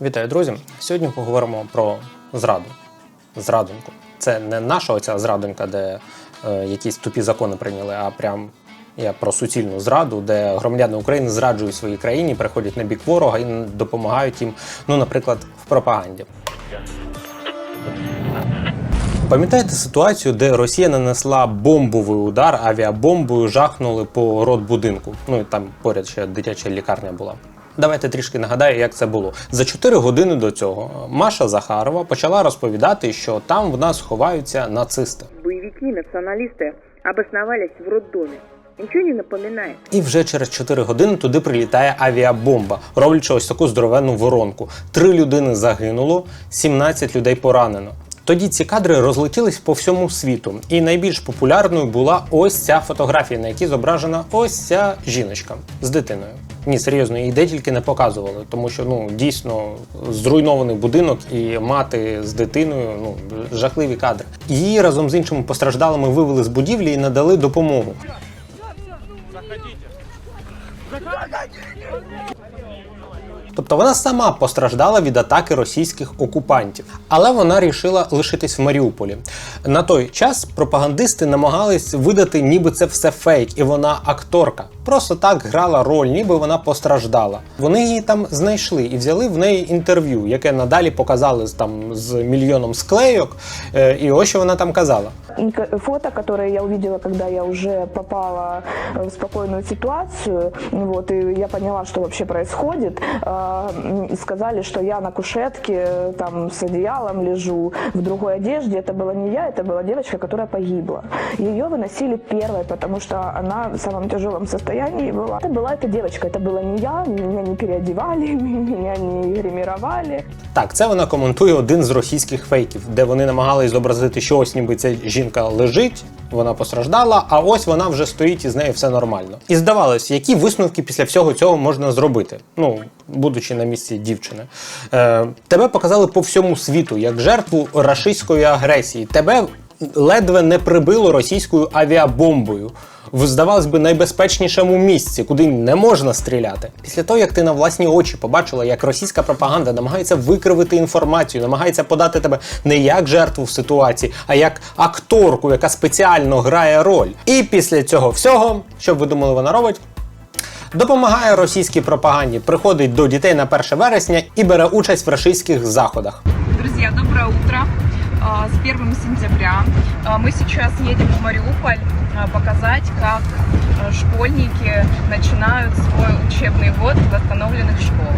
Вітаю, друзі! Сьогодні поговоримо про зраду. Зрадоньку. Це не наша оця зрадонька, де е, якісь тупі закони прийняли, а прям я про суцільну зраду, де громадяни України зраджують своїй країні, переходять на бік ворога і допомагають їм, ну, наприклад, в пропаганді. Пам'ятаєте ситуацію, де Росія нанесла бомбовий удар, авіабомбою жахнули по родбудинку? Ну і там поряд ще дитяча лікарня була. Давайте трішки нагадаю, як це було. За 4 години до цього Маша Захарова почала розповідати, що там в нас ховаються нацисти. Боевики, националисты обосновались в роддоме. Ничего не напоминает? І вже через 4 години туди прилітає авіабомба, роблячи ось таку здоровенну воронку. Три людини загинуло, 17 людей поранено. Тоді ці кадри розлетілись по всьому світу, і найбільш популярною була ось ця фотографія, на якій зображена ось ця жіночка з дитиною. Ні, серйозно, і де тільки не показували, тому що ну дійсно зруйнований будинок і мати з дитиною ну жахливі кадри. Її разом з іншими постраждалими вивели з будівлі і надали допомогу. Тобто вона сама постраждала від атаки російських окупантів, але вона рішила лишитись в Маріуполі. На той час пропагандисти намагались видати, ніби це все фейк, і вона акторка. Просто так грала роль, ніби вона постраждала. Вони її там знайшли і взяли в неї інтерв'ю, яке надалі показали там з мільйоном склейок. Е, І ось що вона там казала. Фото, которое я увидела, когда я уже попала в спокойную ситуацию, вот, и я поняла, что вообще происходит, э, м, сказали, что я на кушетке, э, там, с одеялом лежу, в другой одежде. Это была не я, это была девочка, которая погибла. Ее выносили первой, потому что она в самом тяжелом состоянии была. Это была эта девочка, это была не я, меня не переодевали, меня не гримировали. Так, це вона коментує один з російських фейків, де вони намагались зобразити, що ось ніби ця жінка лежить, вона постраждала, а ось вона вже стоїть і з нею все нормально. І здавалось, які висновки після всього цього можна зробити, ну будучи на місці дівчини. Е, тебе показали по всьому світу як жертву рашистської агресії. Тебе ледве не прибило російською авіабомбою в здавалось би найбезпечнішому місці, куди не можна стріляти. Після того, як ти на власні очі побачила, як російська пропаганда намагається викривити інформацію, намагається подати тебе не як жертву в ситуації, а як акторку, яка спеціально грає роль. І після цього всього, що б ви думали, вона робить? Допомагає російській пропаганді, приходить до дітей на 1 вересня і бере участь в рашистських заходах. Друзья, доброе утро А, С 1 сентября а, мы сейчас едем в Мариуполь а, показать, как а, школьники начинают свой учебный год в восстановленных школах.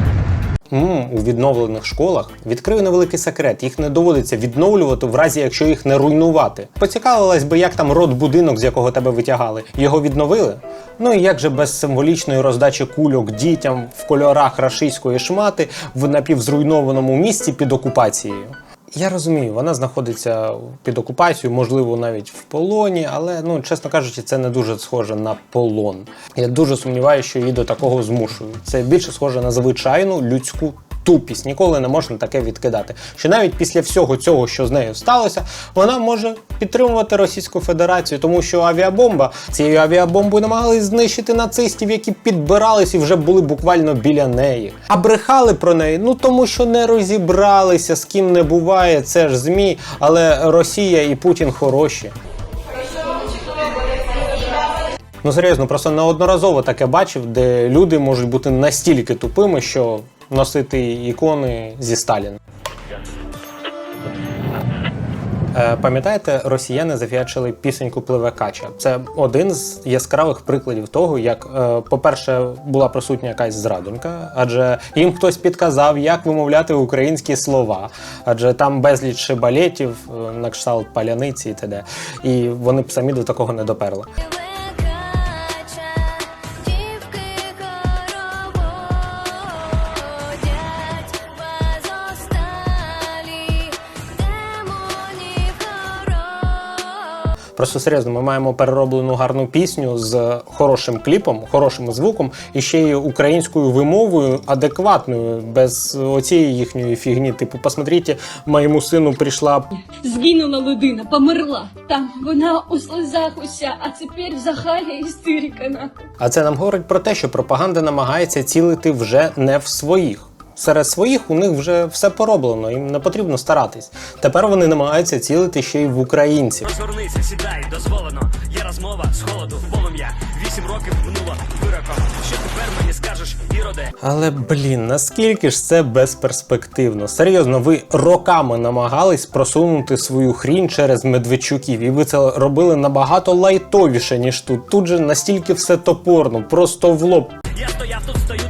М, у відновлених школах відкрию невеликий секрет. Їх не доводиться відновлювати в разі, якщо їх не руйнувати. Поцікавилась би, як там род будинок, з якого тебе витягали. Його відновили? Ну і як же без символічної роздачі кульок дітям в кольорах рашистської шмати в напівзруйнованому місці під окупацією? Я розумію, вона знаходиться під окупацією, можливо, навіть в полоні, але ну чесно кажучи, це не дуже схоже на полон. Я дуже сумніваюся, що її до такого змушують. Це більше схоже на звичайну людську тупість. Ніколи не можна таке відкидати. Що навіть після всього цього, що з нею сталося, вона може підтримувати Російську Федерацію, тому що авіабомба цією авіабомбою намагались знищити нацистів, які підбирались і вже були буквально біля неї. А брехали про неї, ну тому що не розібралися, з ким не буває. Це ж змі, але Росія і Путін хороші. Ну серйозно, просто неодноразово таке бачив, де люди можуть бути настільки тупими, що носити ікони зі Сталіна. Е, Пам'ятаєте, росіяни зафіячили пісеньку Пливе кача. Це один з яскравих прикладів того, як, е, по-перше, була присутня якась зрадонька, адже їм хтось підказав, як вимовляти українські слова, адже там безліч шибалетів, е, на кшталт паляниці і т.д. І вони б самі до такого не доперли. Просто серйозно, ми маємо перероблену гарну пісню з хорошим кліпом, хорошим звуком і ще й українською вимовою адекватною, без оцієї їхньої фігні. Типу, посмотрите, моєму сину прийшла Згинула людина, померла. Там вона у сльозах уся, а тепер в Захарі істерика. А це нам говорить про те, що пропаганда намагається цілити вже не в своїх. Серед своїх у них вже все пороблено, їм не потрібно старатись. Тепер вони намагаються цілити ще й в українців. Розгорнися, сідай, дозволено. Є розмова з холоду, полум'я. Вісім років минуло вироком. Що тепер мені скажеш, іроде? Але блін, наскільки ж це безперспективно? Серйозно, ви роками намагались просунути свою хрінь через Медведчуків, і ви це робили набагато лайтовіше, ніж тут. Тут же настільки все топорно, просто в лоб. Я стояв тут, стою,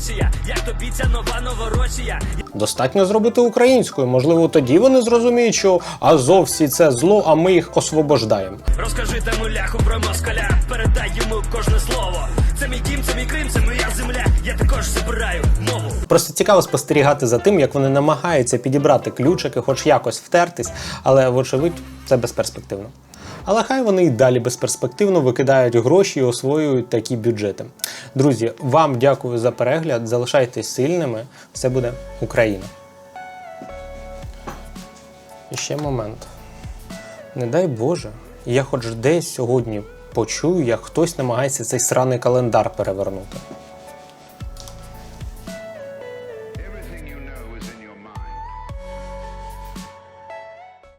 досі я. Як тобі ця нова новоросія? Достатньо зробити українською. Можливо, тоді вони зрозуміють, що Азов всі це зло, а ми їх освобождаємо. Розкажи тому ляху про москаля. Передай йому кожне слово. Це мій дім, це мій Крим, це моя земля. Я також забираю мову. Просто цікаво спостерігати за тим, як вони намагаються підібрати ключики, хоч якось втертись, але вочевидь це безперспективно. Але хай вони і далі безперспективно викидають гроші і освоюють такі бюджети. Друзі, вам дякую за перегляд. Залишайтесь сильними. Все буде Україна. І ще момент. Не дай Боже, я хоч десь сьогодні почую, як хтось намагається цей сраний календар перевернути.